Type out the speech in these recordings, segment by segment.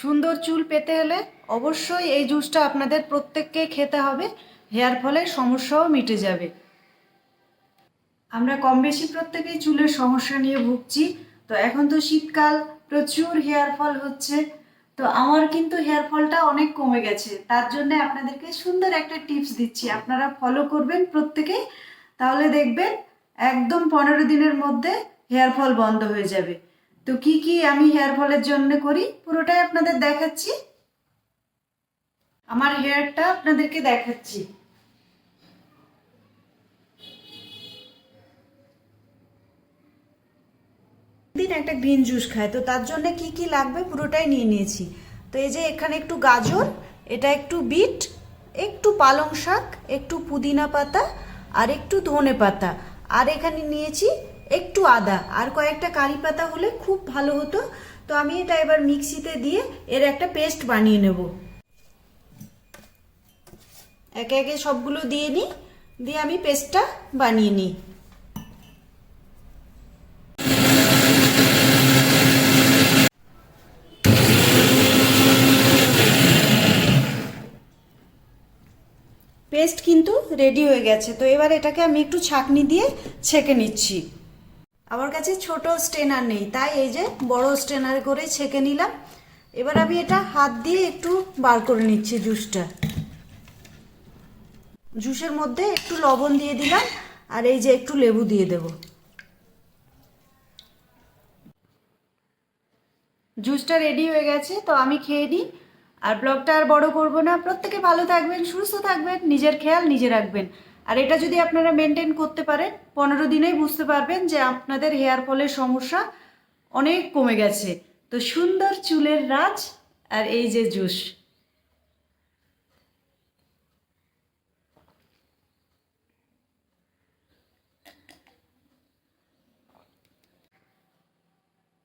সুন্দর চুল পেতে হলে অবশ্যই এই জুসটা আপনাদের প্রত্যেককে খেতে হবে। হেয়ার ফলের সমস্যাও মিটে যাবে। আমরা কম বেশি প্রত্যেকেই চুলের সমস্যা নিয়ে ভুগছি। তো এখন তো শীতকাল, প্রচুর হেয়ার ফল হচ্ছে। তো আমার কিন্তু হেয়ার ফলটা অনেক কমে গেছে। তার জন্য আপনাদেরকে সুন্দর একটা টিপস দিচ্ছি। আপনারা ফলো করবেন প্রত্যেকেই তাহলে দেখবেন একদম পনেরো দিনের মধ্যে হেয়ার ফল বন্ধ হয়ে যাবে। তো কি কি আমি হেয়ার ফলের জন্য করি? পুরোটাই আপনাদের দেখাচ্ছি। আমার হেয়ারটা আপনাদেরকে দেখাচ্ছি। দিন একটা গ্রিন জুস খায়, তো তার জন্য কি কি লাগবে পুরোটাই নিয়ে নিয়েছি। তো এই যে এখানে একটু গাজর, এটা একটু বিট, একটু পালং শাক, একটু পুদিনা পাতা আর একটু ধনে পাতা। আর এখানে নিয়েছি একটু আদা আর কয়েকটা কারি পাতা হলে খুব ভালো হতো। তো আমি এটা এবার মিক্সিতে দিয়ে এর একটা পেস্ট বানিয়ে নেব। একে একে সবগুলো দিয়ে নিই, দিয়ে আমি পেস্টটা বানিয়ে নিই। পেস্ট কিন্তু রেডি হয়ে গেছে। তো এবার এটাকে আমি একটু ছাঁকনি দিয়ে ছেঁকে নিচ্ছি। আমার কাছে ছোট স্টেনার নেই, তাই এই যে বড় স্টেনার করে ছেঁকে নিলাম। এবার আমি এটা হাত দিয়ে একটু বার করে নিচ্ছি জুসটা। জুসের মধ্যে একটু লবণ দিয়ে দিলাম, আর এই যে একটু লেবু দিয়ে দেব। জুসটা রেডি হয়ে গেছে, তো আমি খেয়ে নিই। আর ব্লগটা আর বড় করব না। প্রত্যেকে ভালো থাকবেন, সুস্থ থাকবেন, নিজের খেয়াল নিজে রাখবেন। আর এটা যদি আপনারা মেনটেন করতে পারেন, পনেরো দিনেই বুঝতে পারবেন যে আপনাদের হেয়ার ফলের সমস্যা অনেক কমে গেছে। তো সুন্দর চুলের রাজ আর এই যে জুস।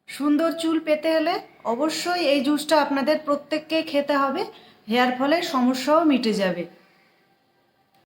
সুন্দর চুল পেতে হলে অবশ্যই এই জুসটা আপনাদের প্রত্যেককে খেতে হবে হেয়ার ফলের সমস্যাও মিটে যাবে।